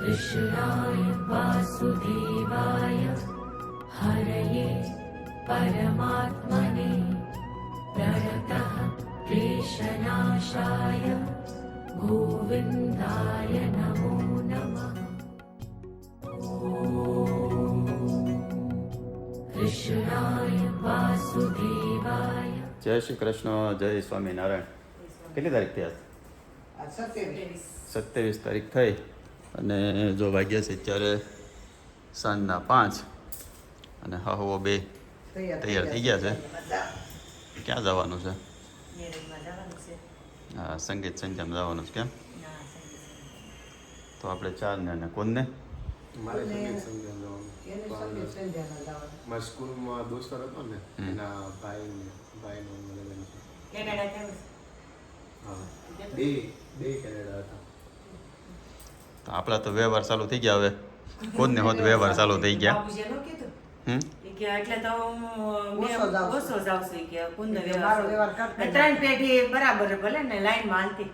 कृष्णाय वासुदेवाय हरये परमात्मने प्रणतः क्लेशनाशाय गोविन्दाय नमो नमः कृष्णाय वासुदेवाय જય શ્રી કૃષ્ણ જય સ્વામિનારાયણ કેટલી તારીખ થયા સત્યાવીસ તારીખ થઈ અને જો વાગ્યા છે અત્યારે સાંજના પાંચ અને હવો બે તૈયાર થઈ ગયા છે. ક્યાં જવાનું છે? હા સંગીત સંધ્યામાં જવાનું છે કેમ? તો આપણે ચાર ને અને કોનને? મારે સંગીત સંધ્યા જવાનું. મારા સ્કૂલમાં દોસ્તર હતો ને એના ભાઈ ભાઈ લગ્ન છે? હા. બે બે કેનેડા હતા. આપણા તો વ્યવહાર ચાલુ થઈ ગયા હવે. કોનને હોત વ્યવહાર ચાલુ થઈ ગયા? હમ? એટલે તો ઓછો જાઉં છું. કે કુંદ વ્યવહાર ત્રણ પેઢી બરાબર ભલે ને લાઈનમાં હાલતી.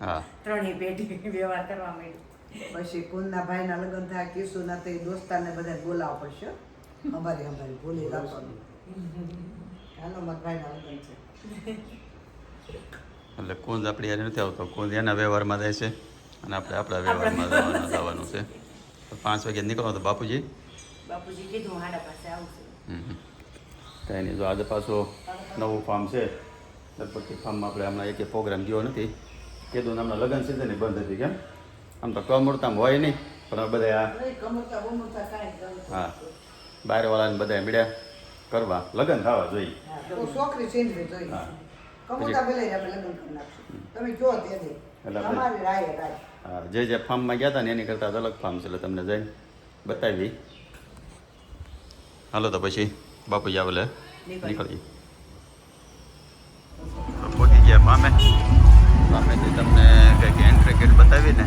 હા. ત્રણેય પેઢી વ્યવહાર કરવા માંડી. પછી કુંદના ભાઈના લગ્ન થાય કિશુના તે દોસ્તારને બધા બોલાવવા પડશે. અમારી અમારી બોલી રાખવાનું હાલો મારા ભાઈના લગ્ન છે. એટલે કુંજ આપણી યાર નથી આવતો. કુંજ એના વ્યવહારમાં જાય છે. અને આપણે આપણા વ્યવહારમાં જવાનું જવાનું છે. તો પાંચ વાગે નીકળો તો બાપુજી? બાપુજી કીધું હું હાડા પાસે આવશે છું. હમ હમ. કાંઈ નહીં જો આજે પાછો નવું ફાર્મ છે. લગભગ ફાર્મમાં આપણે હમણાં એક પ્રોગ્રામ ગયો નથી. કીધું ને હમણાં લગ્ન સિઝન બંધ હતી કેમ? આમ તો કમૂરતામ હોય નહીં પણ બધા કમરતા હા. બહારવાળાને બધા મળ્યા કરવા. લગ્ન થવા જોઈએ. છોકરી ચેન્જવી જોઈએ. કમરતા તમે જો એટલે હા જે જે ફાર્મમાં ગયા હતા ને એની કરતાં અલગ ફાર્મ છે એટલે તમને જઈને બતાવી. હાલો તો પછી બાપુજી આવે નીકળીએ પહોંચી ગયા ફામે પામેથી તમને કંઈક એન્ટ્રી ગેટ બતાવી ને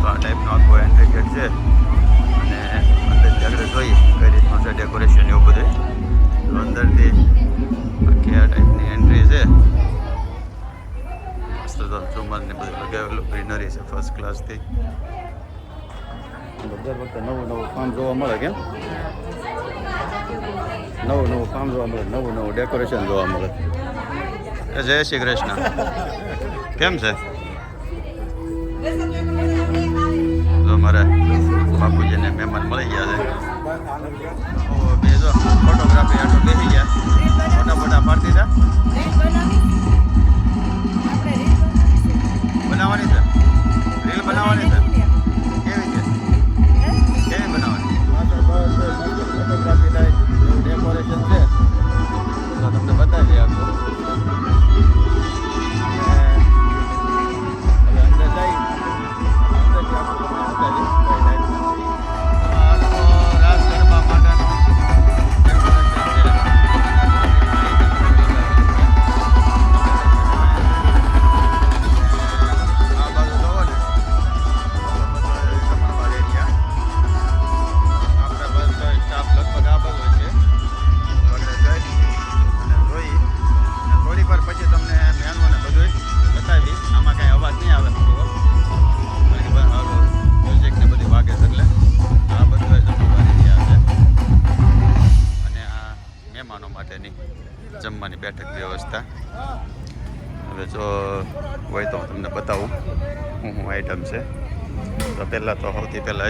તો આ ટાઈપનો આખો એન્ટ્રી ગેટ છે. અને અંદર આગળ જોઈએ કઈ રીતનું છે ડેકોરેશન એવું બધું. ફર્સ્ટ ક્લાસથી દર વખતે નવું નવું કામ જોવા મળે કેમ? નવું નવું કામ જોવા મળે નવું નવું ડેકોરેશન જોવા મળે. જય શ્રી કૃષ્ણ. કેમ છે? જો મારા બાપુજીને મહેમાન મળી ગયા છે. બે જો ફોટોગ્રાફી આટો બેસી ગયા. ફોટા ફોટા પાડતી હતા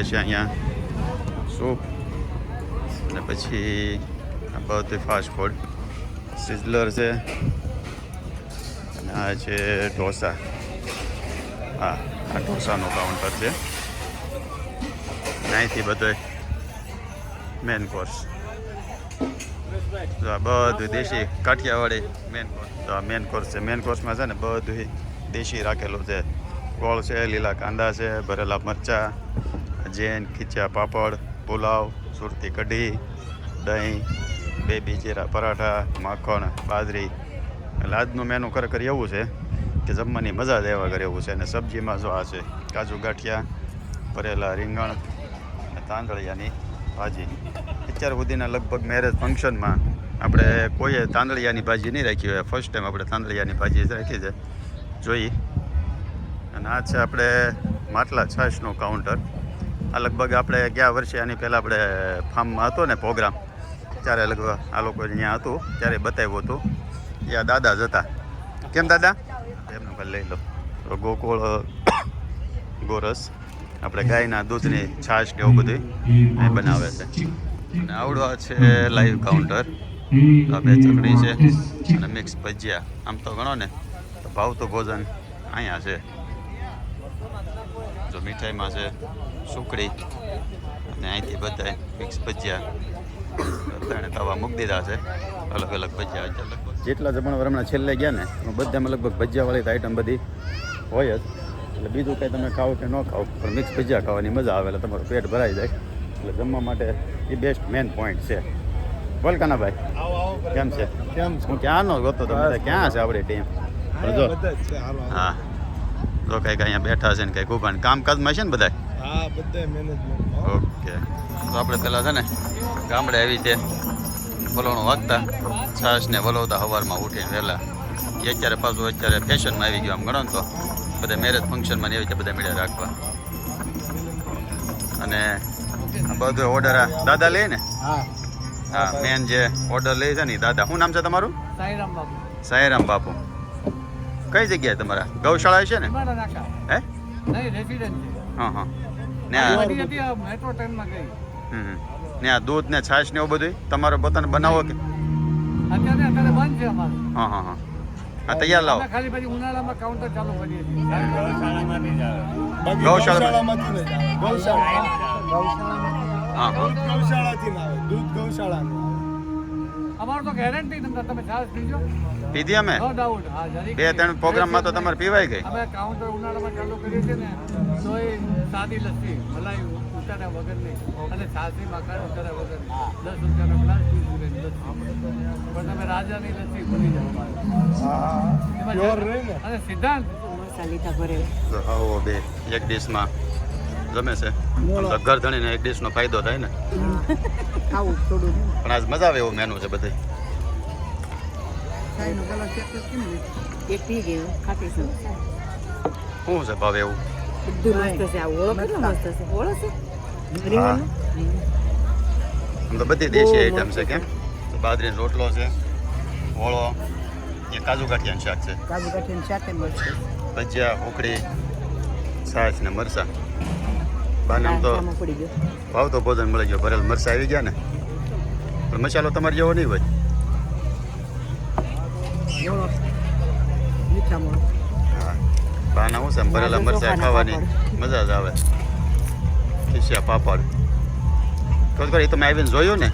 છે અહીંયા. સૂપ અને પછી બધું ફાસ્ટ ફૂડ સિઝલર છે. અને આ છે ઢોસા. હા, આ ઢોસાનું કાઉન્ટર છે. અહીંથી બધો મેન કોર્સ તો આ બધું દેશી કાઠિયાવાડી મેન કોર્સ તો આ મેન કોર્સ છે. મેન કોર્સમાં છે ને બધું દેશી રાખેલું છે. ગોળ છે, લીલા કાંદા છે, ભરેલા મરચાં જેન, ખીચા, પાપડ, પુલાવ, સુરતી કઢી, દહીં, બેબી જીરા, પરાઠા, માખણ, બાજરી. એટલે આજનું મેનુ ખરેખર એવું છે કે જમવાની મજા જ એવા કરે એવું છે. અને સબ્જીમાં જો આ છે, કાજુ ગાંઠિયા, ભરેલા રીંગણ, અને તાંદળિયાની ભાજી. અત્યાર સુધીના લગભગ મેરેજ ફંક્શનમાં આપણે કોઈએ તાંદળિયાની ભાજી નહીં રાખી હોય. ફર્સ્ટ ટાઈમ આપણે તાંદળિયાની ભાજી રાખી છે. જોઈ અને આ છે આપણે માટલા છાશનું કાઉન્ટર આ લગભગ આપણે ગયા વર્ષે આની પહેલાં આપણે ફાર્મમાં હતો ને પ્રોગ્રામ, ત્યારે લગભગ આ લોકો અહીંયા હતું, ત્યારે બતાવ્યું હતું. એ આ દાદા જ હતા. કેમ દાદા? એમનું પણ લઈ લો. ગોકુળ, ગોરસ, આપણે ગાયના દૂધની છાશ કે એવું બધું એ બનાવે છે. અને આવડો છે લાઈવ કાઉન્ટર બે ચકડી છે અને મિક્સ ભજીયા. આમ તો ગણો ને, તો ભાવતું ભોજન અહીંયા છે. જો મીઠાઈમાં છે સુકડી અને અહીંથી બધા મિક્સ ભજીયા. બધાને તવા મૂકી દીધા છે. અલગ અલગ ભજીયા જેટલા જમણવાર હમણાં છેલ્લે ગયા ને બધામાં લગભગ ભજીયાવાળી આઈટમ બધી હોય જ. એટલે બીજું કંઈ તમે ખાઓ કે ન ખાઓ પણ મિક્સ ભજીયા ખાવાની મજા આવે એટલે તમારું પેટ ભરાઈ જાય. એટલે જમવા માટે એ બેસ્ટ મેન પોઈન્ટ છે. બોલ કાનાભાઈ કેમ છે? કેમ હું ક્યાંનો ગોતો તમે ક્યાં છે આપણી ટીમ પણ જો બધા જ છે. હાલો. હા. જો કંઈક અહીંયા બેઠા છે ને કંઈક ઊભા ને. કામકાજમાં છે ને બધા હા બધા મેનેજમેન્ટ ઓકે. તો આપણે પહેલાં છે ને ગામડે આવી રીતે વલોણું વાગતા. છાશ ને વલોવતા સવારમાં ઉઠીને વહેલા. એ અત્યારે પાછું અત્યારે ફેશનમાં આવી ગયું આમ ગણો ને તો. બધા મેરેજ ફંક્શનમાં ને એવી રીતે બધા મળ્યા રાખવા. અને આ બધો ઓર્ડર આ દાદા લે ને? હા. હા મેન જે ઓર્ડર લે છે ને દાદા. શું નામ છે તમારું? સાઈરામ બાપુ. સાયરામ બાપુ. કઈ જગ્યાએ તમારા? ગૌશાળા છે ને? હે? હા હા. ને. ને આ દૂધ ને છાશ ને એવું બધું તમારો પોતાને બનાવો કે? અત્યારે અત્યારે બંધ છે અમારું. હા હા હા. હા તૈયાર લાવો. ખાલી પછી ઉનાળામાં કાઉન્ટર ચાલુ કરીએ છીએ. ગૌશાળામાં હા હા. ગૌશાળાથી ના આવે દૂધ ગૌશાળાનું. અમારું તો ગેરંટી તમને તમે ચાર્જ પીજો. પીધી અમે? નો ડાઉટ હા જરી બે ત્રણ પ્રોગ્રામમાં તો તમારે પીવાઈ ગઈ. અમે કાઉન્ટર ઉનાળામાં ચાલુ કર્યું છે ને તો એ સાદી લસ્સી મલાઈ ઉતાર્યા વગરની અને છાસી માખણ ઉતારા વગર દસ રૂપિયાનો ગ્લાસ પણ તમે રાજાની લસ્સી ભૂલી જાઓ. એમાં પ્યોર રહે ને. અને સિદ્ધાંત. મસાલીતા ભરે તો આવો બે એક ડીશમાં જમે છે. ઘર ધણીને એક ડીશનો ફાયદો થાય ને. પણ આજ મજા આવે એવું મેનુ છે બધે. ચાયનો કલર ચેક કેમ એક પી ગયું. ખાતી છું. શું છે ભાવ એવું? બધું મસ્ત છે. આ ઓળો કેટલો મસ્ત. છે. ઓળો છે? હા. આમ તો બધી દેશી આઈટમ છે કેમ? તો બાજરીનો રોટલો છે ઓળો એ કાજુ કાઠિયાનું શાક છે. કાજુ ભજીયા ઉકળી છાશ ને મરસા બાને આમ તો ભાવ તો ભોજન મળી ગયો. ભરેલ મરસા આવી ગયા ને. પણ મસાલો તમારે જેવો નહીં હોય. હા. બાના હું છે ભરેલા મરચાં ખાવાની મજા જ આવે. ખીસ્યા પાપડ. તો કરી તમે આવીને જોયું ને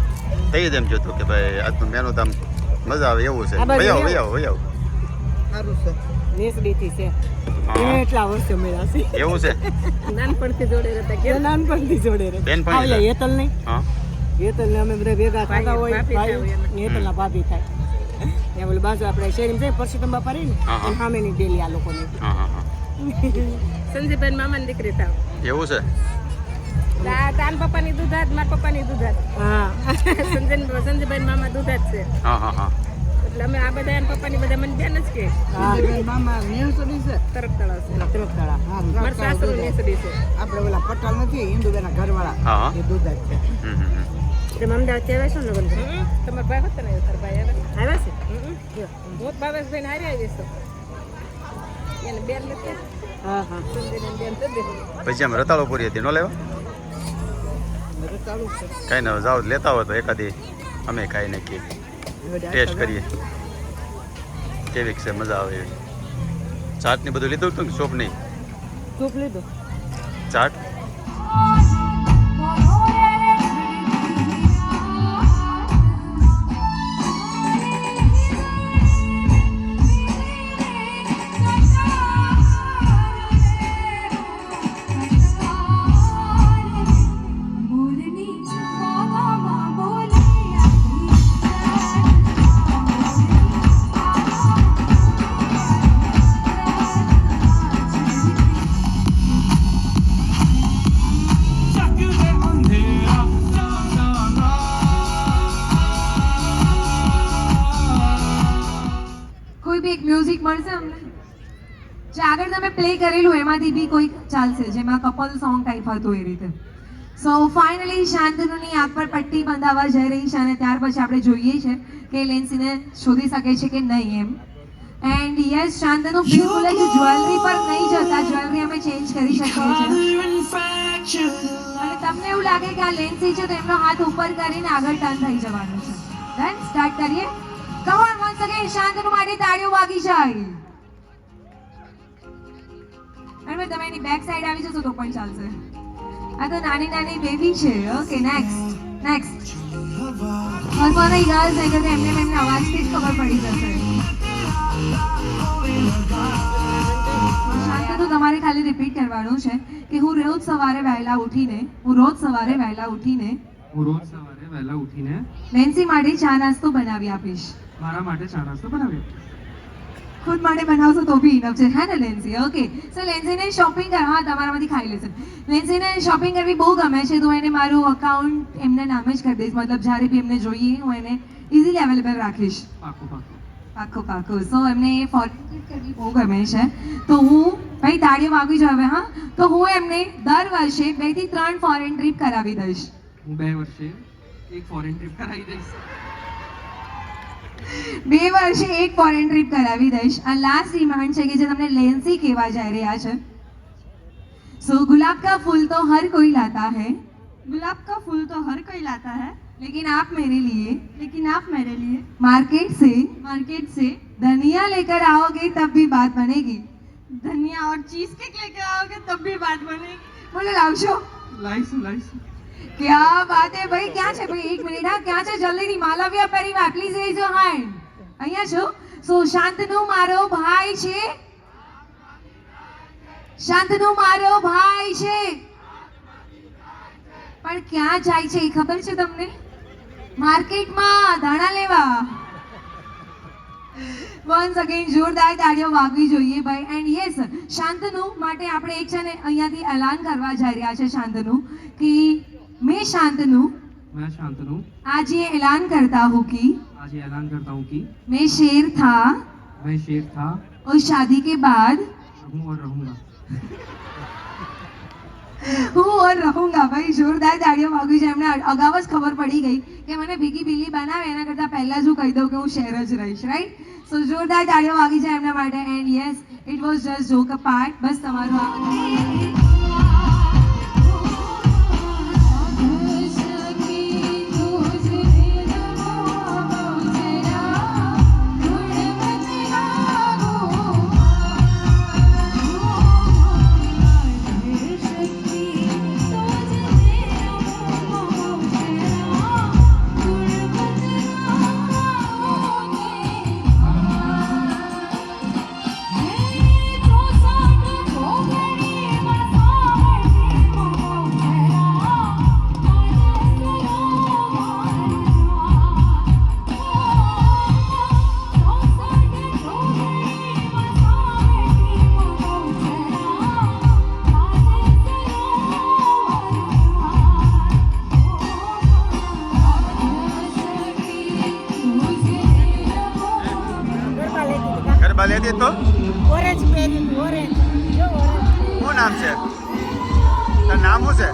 થઈ જ એમ જોતું કે ભાઈ આજનું મેનુ તો આમ મજા આવે એવું છે. ભાઈ આવો ભાઈ આવો ભાઈ આવો સારું છે. નેસડીથી છે. એટલા વર્ષો મળ્યા છે. એવું છે? નાનપણથી જોડે રહેતા કે? નાનપણથી જોડે રહેતા. બેનપણી હેતલ નહીં હા. હેતલ ને અમે બધા ભેગા થતા હોય હેતલ ના ભાભી થાય. એ બોલે બાજુ આપણે શેરીમાં જઈએ પરસોત્તમ બાપા રહી ને. સામેની ડેલી આ લોકોની. હા હા હા. સંજયભાઈ મામાની દીકરી થાવ. એવું છે? તાન પપ્પાની દૂધાત મારા પપ્પાની દૂધાત હા. સંજય સંજયભાઈ મામા દુધાત છે. હા હા હા. એટલે અમે આ બધા એના પપ્પાની બધા મને બેન જ કે. મામા નેણસોડી છે. તરફ તળાવ છે. ત્રક તળા હા મારા સાસુ નેસડી છે. આપણે ઓલા પટાલ નથી હિન્દુબેના ઘરવાળા. એ દૂધ જ છે. હમ હમ હમ. તમે અમદાવાદ આવ્યા છો ને હમ. તમારા ભાઈ હતા ને તારા ભાઈ આવે આવ્યા છે? હું ભાવેશભાઈ હારી આવી છું. એને બેન નથી. હા પછી આમ રતાળો પૂરી હતી નો લેવા? કઈ ના જાઓ લેતા હોય તો એકાદી અમે ખાઈ નાખીએ. ટેસ્ટ કરીએ. કેવીક છે? મજા આવે એવી. ચાટ ને બધું લીધું હતું ને સોપ નહીં? સૂપ લીધું. ચાટ? કરેલું એમાંથી બી કોઈ ચાલશે જેમાં કપલ સોંગ ટાઈપ હતું એ રીતે. સો ફાઇનલી શાંતનુની આંખ પર પટ્ટી બંધાવવા જઈ રહી છે અને ત્યાર પછી આપણે જોઈએ છે કે લેન્સીને શોધી શકે છે કે નહીં એમ. એન્ડ યસ શાંતનુ બિલકુલ જ જ્વેલરી પર નહીં જતા. જ્વેલરી અમે ચેન્જ કરી શકીએ છીએ. અને તમને એવું લાગે કે આ લેન્સી છે તો એમનો હાથ ઉપર કરીને આગળ ટર્ન થઈ જવાનું છે. ડન સ્ટાર્ટ કરીએ. કહો વન્સ અગેન શાંતનુ માટે તાળીઓ વાગી જાય. અને તમે એની બેક સાઈડ આવી જશો તો પણ ચાલશે. આ તો નાની નાની બેબી છે. ઓકે નેક્સ્ટ નેક્સ્ટ હસવાના યાદ છે કે એમને એમને અવાજથી જ ખબર પડી જશે. શાંતનુ તમારે ખાલી રિપીટ કરવાનું છે કે હું રોજ સવારે વહેલા ઉઠીને હું રોજ સવારે વહેલા ઉઠીને હું રોજ સવારે વહેલા ઉઠીને નેન્સી માટે ચા નાસ્તો બનાવી આપીશ. મારા માટે ચા નાસ્તો બનાવ્યો ખુદ માટે બનાવશો તો બી ઇનફ છે. હે ને લેન્સી ઓકે સો લેન્સીને શોપિંગ કરવા હા તમારામાંથી ખાઈ લેશે લેન્સીને શોપિંગ કરવી બહુ ગમે છે તો એને મારું અકાઉન્ટ એમના નામે જ કરી દઈશ. મતલબ જ્યારે બી એમને જોઈએ હું એને ઇઝીલી અવેલેબલ રાખીશ. પાકું પાકું. સો એમને એ કરવી બહુ ગમે છે. તો હું ભાઈ તાળીઓ વાગી જ હવે હા? તો હું એમને દર વર્ષે બેથી ત્રણ ફોરેન ટ્રીપ કરાવી દઈશ. હું બે વર્ષે એક ફોરેન ટ્રીપ કરાવી દઈશ. બે વર્ષે એક ફોરેન ટ્રીપ કરાવી દઈશ આ લાસ્ટ ડિમાન્ડ છે કે જે તમને લેન્સી કહેવા જઈ રહ્યા છે સો ગુલાબ કા ફૂલ તો હર કોઈ લાતા है गुलाब का फूल तो हर कोई लाता है लेकिन आप मेरे लिए लेकिन आप मेरे लिए मार्केट से मार्केट से धनिया लेकर आओगे तब भी बात बनेगी धनिया और चीज केक लेकर आओगे तब भी बात बनेगी बोलो लावशो લાઈશું લાઈશું ક્યાં વાત હે ભાઈ? ક્યાં છે ભાઈ? એક મિનિટ હા, ક્યાં છે? જલ્દીથી માલવ્ય પરિવાર પ્લીઝ રેઝ યોર હેન્ડ અહીંયા છો? સો, શાંતનુ મારો ભાઈ છે. શાંતનુ મારો ભાઈ છે. પણ ક્યાં જાય છે એ ખબર છે તમને? માર્કેટમાં ધાણા લેવા. વન્સ અગેન જોરદાર તાળીઓ વાગવી જોઈએ ભાઈ. એન્ડ યસ શાંતનુ માટે આપણે એક છે ને, અહીંયાથી એલાન કરવા જઈ રહ્યા છે, શાંતનુ, કે मैं शांतनु मैं शांतनु आज ये ऐलान करता हूँ कि आज ये ऐलान करता हूँ कि मैं शेर था मैं शेर था और शादी के बाद हूँ और रहूंगा હું ઓર રહુંગા ભાઈ જોરદાર તાળીઓ વાગી છે એમને અગાઉ જ ખબર પડી ગઈ કે મને ભીગી બિલ્લી બનાવે એના કરતાં પહેલા જ હું કહી દઉં કે હું શેર જ રહીશ રાઈટ સો જોરદાર તાળીઓ વાગી છે એમના માટે and yes it was just joke a part બસ તમારું આ લેતી તો ઓરેન્જ પહેરી ઓરેન્જ શું નામ છે? તારું નામ શું છે?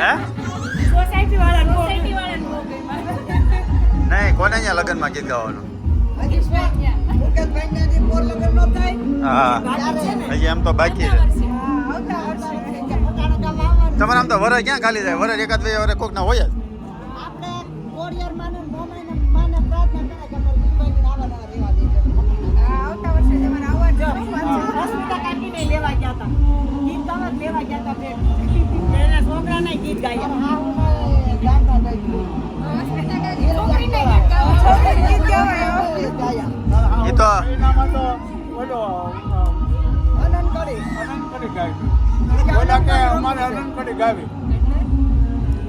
હે? સોસાયટી વાળા સોસાયટી વાળાને નહીં કોને અહીંયા લગ્નમાં ગીત ગાવાનું? તમારે આમ તો વરસ ક્યાં ખાલી જાય વર એકાદ બે વર કોક ના હોય જ. અનંત કરી ગાવી.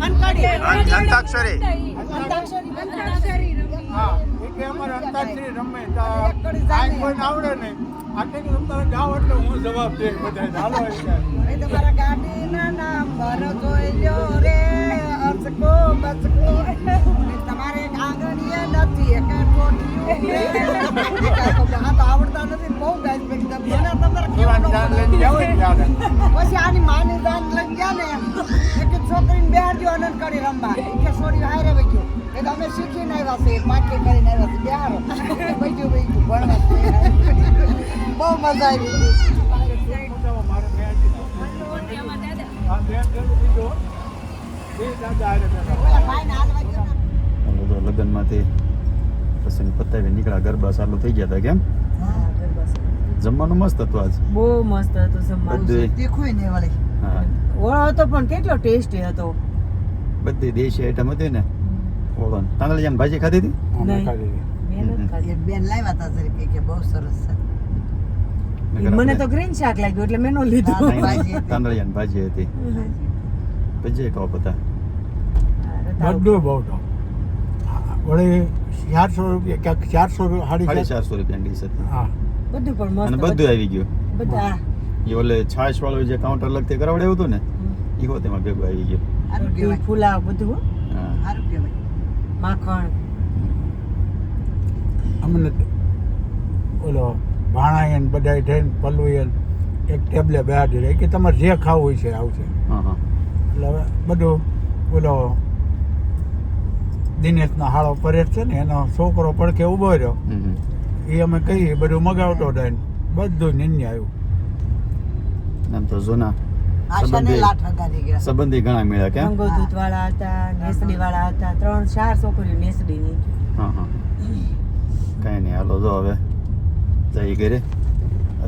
અનકડી અં- અંતાક્ષરી. અંતાક્ષરી. હા એટલે અમારે અંતાક્ષરી રમે તો આવડે નહીં. આટલી જાઓ એટલે હું જવાબ દે બધા હાલો એ. એ તમારા ગાડીના નંબર જોઈ લ્યો રે. બચકો. તમારે આંગણીએ નથી એક કોઠિયું તો આવડતા નથી બહુ ગાય તમારે ને ત્યારે. પછી આની માની દાન લઈ ગયા ને એક છોકરીને બેહાર દો અનંત કરી રમવા. કે છોડી હારે વઈ ગયો. એ તો અમે શીખીને આવ્યા છે પાટલી કરીને આવ્યા છે બેહારો ગયું ભણવા બહુ મજા આવી મોટામાં મારે મહેંદી તો. એમાં દાદા આ બેન પેલું બીજો એ દાદા હારે બેઠા. ઓલા ભાઈને હાલવા ગયો ને. હાલો તો લગ્નમાંથી પછી પતાવી નીકળ્યા ગરબા ચાલુ થઈ ગયા હતા કેમ? જમવાનું મસ્ત હતું આજ. બહુ મસ્ત હતું જમવાનું. બધું ને વળી. ઓળો હતો પણ કેટલો ટેસ્ટી હતો. બધી દેશી આઈટમ હતી ને ઓળો તાંદળિયાની ભાજી ખાધી હતી? અમે નહીં. ખાલી એ બેન લાવ્યા હતા કે- કે બહુ સરસ છે. મને તો ગ્રીન શાક લાગ્યું એટલે મેં નો લીધું. તાંદળી ભાજી. હતી. તાંદળિયાની ભાજી હતી. ભજીએ ટોપ હતા. બધું બહુ તો વળી ચારસો રૂપિયા ક્યાંક ચારસો સાડી ચારસો ચારસો રૂપિયાની ડીશ હતી. હા. બધું પણ અને મસ્ત બધું. આવી ગયું. બધા એ ઓલે છાશ વાળું જે કાઉન્ટર લગતે કરાવડાવ્યું હતું ને એ હોત એમાં ભેગું આવી ગયું. કહેવાય બધું હા. માખણ. અમને ભાણાયન બધાય થઈને પલ્લુયન એક ટેબલે બેહાડી રહી કે તમારે જે ખાવું હોય છે આવશે. હા હા. એટલે હવે બધું ઓલો દિનેશનો હાળો પરેશ છે ને એનો છોકરો પડખે ઊભો રહ્યો. એ અમે કહીએ બધું મગાવતો થઈને બધું નિન્ય આવ્યું. એમ તો જૂના સંબંધી લાઠ હગારી ગયા. સંબંધી ઘણા મળ્યા કેમ રંગોદૂત વાળા હતા નેસડી વાળા હતા ત્રણ ચાર છોકરીઓ નેસડી ની હા હા. કઈ નહીં હાલો જો હવે. જઈ ઘરે.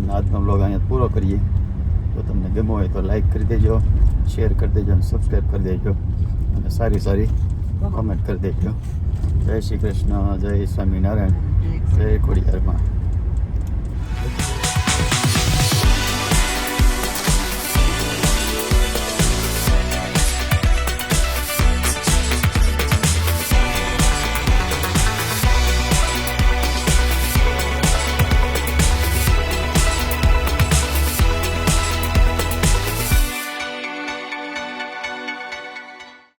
અને આજનો બ્લોગ અહીંયા પૂરો કરીએ તો તમને ગમ્યો હોય તો લાઈક કરી દેજો શેર કરી દેજો અને સબસ્ક્રાઈબ કરી દેજો અને સારી સારી કોમેન્ટ કરી દેજો જય શ્રી કૃષ્ણ જય સ્વામિનારાયણ જય ખોડિયારમાં